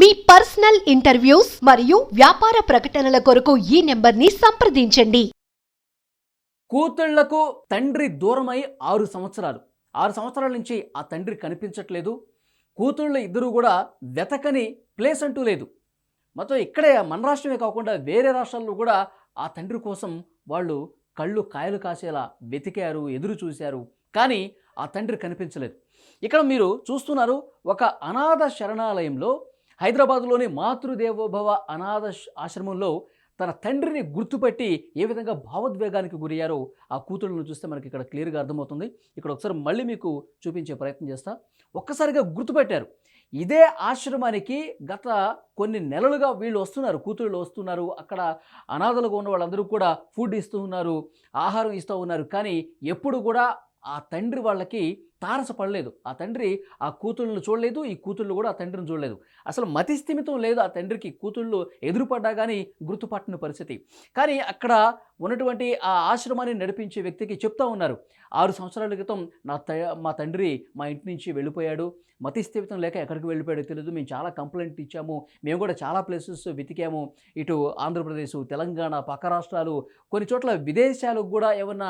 మీ personal interviews మరియు వ్యాపార ప్రకటనల కొరకు ఈ నెంబర్ని సంప్రదించండి. కూతుళ్ళకు తండ్రి దూరమై ఆరు సంవత్సరాలు. ఆరు సంవత్సరాల నుంచి ఆ తండ్రి కనిపించట్లేదు. కూతుళ్ళ ఇద్దరూ కూడా వెతకని ప్లేస్ అంటూ లేదు. మొత్తం ఇక్కడే మన రాష్ట్రమే కాకుండా వేరే రాష్ట్రాల్లో కూడా ఆ తండ్రి కోసం వాళ్ళు కళ్ళు కాయలు కాసేలా వెతికారు ఎదురు చూశారు. కానీ ఆ తండ్రి కనిపించలేదు. ఇక్కడ మీరు చూస్తున్నారు ఒక అనాథ శరణాలయంలో హైదరాబాద్లోని మాతృదేవోభవ అనాథ ఆశ్రమంలో తన తండ్రిని గుర్తుపట్టి ఏ విధంగా భావోద్వేగానికి గురయ్యారో ఆ కూతుళ్ళను చూస్తే మనకి ఇక్కడ క్లియర్గా అర్థమవుతుంది. ఇక్కడ ఒకసారి మళ్ళీ మీకు చూపించే ప్రయత్నం చేస్తా. ఒక్కసారిగా గుర్తుపెట్టారు. ఇదే ఆశ్రమానికి గత కొన్ని నెలలుగా వీళ్ళు వస్తున్నారు కూతుళ్ళు వస్తున్నారు. అక్కడ అనాథలుగా ఉన్న వాళ్ళందరూ కూడా ఫుడ్ ఇస్తూ ఉన్నారు ఆహారం ఇస్తూ ఉన్నారు. కానీ ఎప్పుడు కూడా ఆ తండ్రి వాళ్ళకి తారసపడలేదు. ఆ తండ్రి ఆ కూతుళ్ళను చూడలేదు ఈ కూతుళ్ళు కూడా ఆ తండ్రిని చూడలేదు. అసలు మతి స్థిమితం లేదు ఆ తండ్రికి. కూతుళ్ళు ఎదురుపడ్డా కానీ గుర్తుపట్టని పరిస్థితి. కానీ అక్కడ ఉన్నటువంటి ఆ ఆశ్రమాన్ని నడిపించే వ్యక్తికి చెప్తా ఉన్నారు. ఆరు సంవత్సరాల క్రితం నా త మా తండ్రి మా ఇంటి నుంచి వెళ్ళిపోయాడు. మతి స్థిమితం లేక ఎక్కడికి వెళ్ళిపోయాడో తెలియదు మేము చాలా కంప్లైంట్ ఇచ్చాము. మేము కూడా చాలా ప్లేసెస్ వెతికాము. ఇటు ఆంధ్రప్రదేశ్ తెలంగాణ పక్క రాష్ట్రాలు కొన్ని చోట్ల విదేశాలకు కూడా ఏమన్నా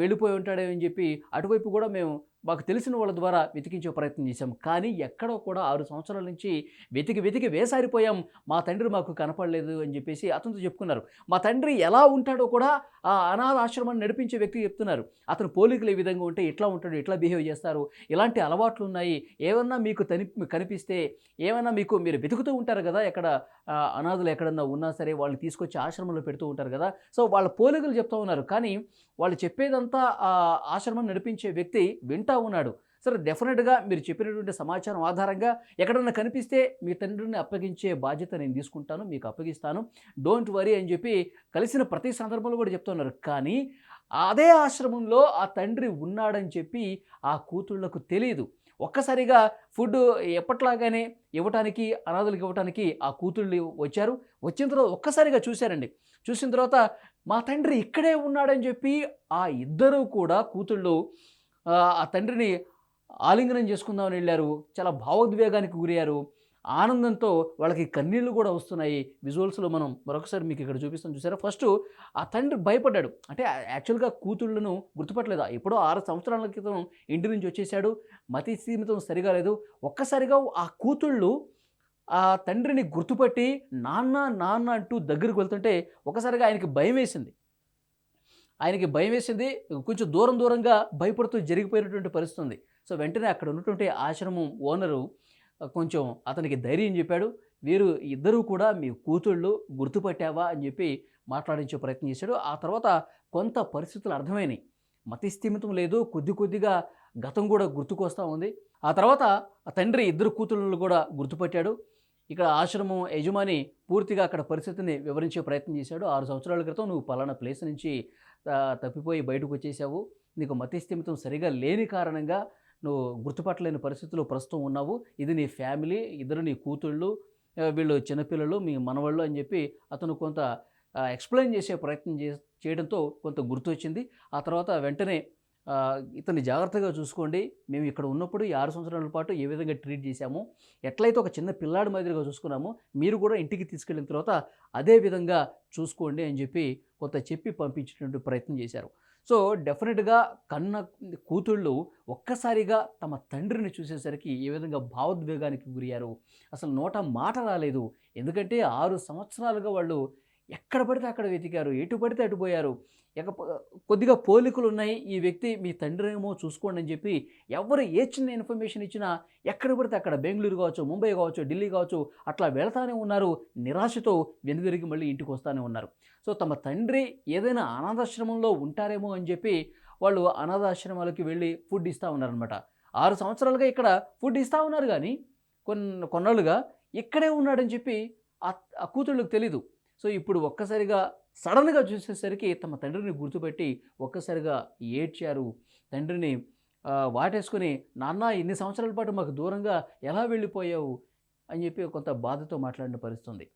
వెళ్ళిపోయి ఉంటాడేమని చెప్పి అటువైపు కూడా మేము మాకు తెలిసిన వాళ్ళ ద్వారా వెతికించే ప్రయత్నం చేశాం. కానీ ఎక్కడో కూడా ఆరు సంవత్సరాల నుంచి వెతికి వెతికి వేసారిపోయాం. మా తండ్రి మాకు కనపడలేదు అని చెప్పేసి అతనితో చెప్పుకున్నారు. మా తండ్రి ఎలా ఉంటాడో కూడా ఆ అనాథ ఆశ్రమాన్ని నడిపించే వ్యక్తి చెప్తున్నారు. అతను పోలికలు ఏ విధంగా ఉంటే ఎట్లా ఉంటాడు ఎట్లా బిహేవ్ చేస్తారు ఇలాంటి అలవాట్లు ఉన్నాయి. ఏమన్నా మీకు తని కనిపిస్తే ఏమన్నా మీకు మీరు వెతుకుతూ ఉంటారు కదా ఎక్కడ అనాథులు అనాథలు ఎక్కడన్నా ఉన్నా సరే వాళ్ళని తీసుకొచ్చి ఆశ్రమంలో పెడుతూ ఉంటారు కదా. సో వాళ్ళ పోలికలు చెప్తూ ఉన్నారు. కానీ వాళ్ళు చెప్పేదంతా ఆ ఆశ్రమం నడిపించే వ్యక్తి వింటా ఉన్నాడు. సరే డెఫినెట్గా మీరు చెప్పినటువంటి సమాచారం ఆధారంగా ఎక్కడన్నా కనిపిస్తే మీ తండ్రిని అప్పగించే బాధ్యత నేను తీసుకుంటాను మీకు అప్పగిస్తాను. డోంట్ వరీ అని చెప్పి కలిసిన ప్రతి సందర్భంలో కూడా చెప్తున్నారు కానీ అదే ఆశ్రమంలో ఆ తండ్రి ఉన్నాడని చెప్పి ఆ కూతుళ్ళకు తెలియదు ఒక్కసారిగా ఫుడ్ ఎప్పట్లాగానే ఇవ్వటానికి అనాథులకు ఇవ్వటానికి ఆ కూతుళ్ళు వచ్చారు. వచ్చిన తర్వాత ఒక్కసారిగా చూశారండి. చూసిన తర్వాత మా తండ్రి ఇక్కడే ఉన్నాడని చెప్పి ఆ ఇద్దరూ కూడా కూతుళ్ళు ఆ, తండ్రిని ఆలింగనం చేసుకుందామని వెళ్ళారు. చాలా భావోద్వేగానికి గురయ్యారు. ఆనందంతో వాళ్ళకి కన్నీళ్ళు కూడా వస్తున్నాయి. విజువల్స్లో మనం మరొకసారి మీకు ఇక్కడ చూపిస్తాం. చూసారా? ఫస్ట్ ఆ తండ్రి భయపడ్డాడు. అంటే యాక్చువల్గా కూతుళ్ళను గుర్తుపట్టలేదు? ఎప్పుడో ఆరు సంవత్సరాల క్రితం ఇంటి నుంచి వచ్చేసాడు. మతి సీమితం సరిగా లేదు. ఒక్కసారిగా ఆ కూతుళ్ళు ఆ తండ్రిని గుర్తుపట్టి నాన్న నాన్న అంటూ దగ్గరికి వెళ్తుంటే ఒకసారిగా ఆయనకి భయం వేసింది. ఆయనకి భయం వేసింది. కొంచెం దూరం దూరంగా భయపడుతూ జరిగిపోయినటువంటి పరిస్థితి ఉంది సో వెంటనే అక్కడ ఉన్నటువంటి ఆశ్రమం ఓనరు కొంచెం అతనికి ధైర్యం చెప్పాడు. వీరు ఇద్దరూ కూడా మీ కూతుళ్ళు గుర్తుపట్టావా? అని చెప్పి మాట్లాడించే ప్రయత్నం చేశాడు. ఆ తర్వాత కొంత పరిస్థితులు అర్థమైనాయి. మతి స్థిమితం లేదు. కొద్ది కొద్దిగా గతం కూడా గుర్తుకొస్తూ ఉంది. ఆ తర్వాత ఆ తండ్రి ఇద్దరు కూతుళ్ళు కూడా గుర్తుపట్టాడు. ఇక్కడ ఆశ్రమం యజమాని పూర్తిగా అక్కడ పరిస్థితిని వివరించే ప్రయత్నం చేశాడు. ఆరు సంవత్సరాల క్రితం నువ్వు పలానా ప్లేస్ నుంచి తప్పిపోయి బయటకు వచ్చేసావు. నీకు మతిస్థిమితం సరిగా లేని కారణంగా నువ్వు గుర్తుపట్టలేని పరిస్థితిలో ప్రస్తుతం ఉన్నావు. ఇది నీ ఫ్యామిలీ ఇద్దరు నీ కూతుళ్ళు వీళ్ళు చిన్నపిల్లలు మీ మనవాళ్ళు అని చెప్పి అతను కొంత ఎక్స్ప్లెయిన్ చేసే ప్రయత్నం చే చేయడంతో కొంత గుర్తు వచ్చింది ఆ తర్వాత వెంటనే ఇతన్ని జాగ్రత్తగా చూసుకోండి. మేము ఇక్కడ ఉన్నప్పుడు ఈ ఆరు సంవత్సరాల పాటు ఏ విధంగా ట్రీట్ చేశామో ఎట్లయితే ఒక చిన్న పిల్లాడి మాదిరిగా చూసుకున్నామో మీరు కూడా ఇంటికి తీసుకెళ్ళిన తర్వాత అదే విధంగా చూసుకోండి అని చెప్పి కొంత చెప్పి పంపించేటువంటి ప్రయత్నం చేశారు. సో డెఫినెట్గా కన్న కూతుళ్ళు ఒక్కసారిగా తమ తండ్రిని చూసేసరికి ఏ విధంగా భావోద్వేగానికి గురయ్యారు? అసలు నోట మాట రాలేదు. ఎందుకంటే ఆరు సంవత్సరాలుగా వాళ్ళు ఎక్కడ పడితే అక్కడ వెతికారు ఎటు పడితే అటు పోయారు. ఇక కొద్దిగా పోలికలు ఉన్నాయి ఈ వ్యక్తి మీ తండ్రి ఏమో చూసుకోండి అని చెప్పి ఎవరు ఏ చిన్న ఇన్ఫర్మేషన్ ఇచ్చినా ఎక్కడ పడితే అక్కడ బెంగళూరు కావచ్చు ముంబై కావచ్చు ఢిల్లీ కావచ్చు అట్లా వెళతానే ఉన్నారు. నిరాశతో వెనుదిరిగి మళ్ళీ ఇంటికి వస్తానే ఉన్నారు. సో తమ తండ్రి ఏదైనా అనాథాశ్రమంలో ఉంటారేమో అని చెప్పి వాళ్ళు అనాథాశ్రమాలకి వెళ్ళి ఫుడ్ ఇస్తూ ఉన్నారనమాట ఆరు సంవత్సరాలుగా ఇక్కడ ఫుడ్ ఇస్తూ ఉన్నారు కానీ కొన్ని కొన్నాళ్ళుగా ఇక్కడే ఉన్నాడని చెప్పి ఆ ఆ కూతుళ్ళకి తెలీదు. సో ఇప్పుడు ఒక్కసారిగా సడన్గా చూసేసరికి తమ తండ్రిని గుర్తుపెట్టి ఒక్కసారిగా ఏడ్చారు. తండ్రిని వాటేసుకుని వాటేసుకొని నాన్న ఇన్ని సంవత్సరాల పాటు మాకు దూరంగా ఎలా వెళ్ళిపోయావు? అని చెప్పి కొంత బాధతో మాట్లాడిన పరిస్థితుంది.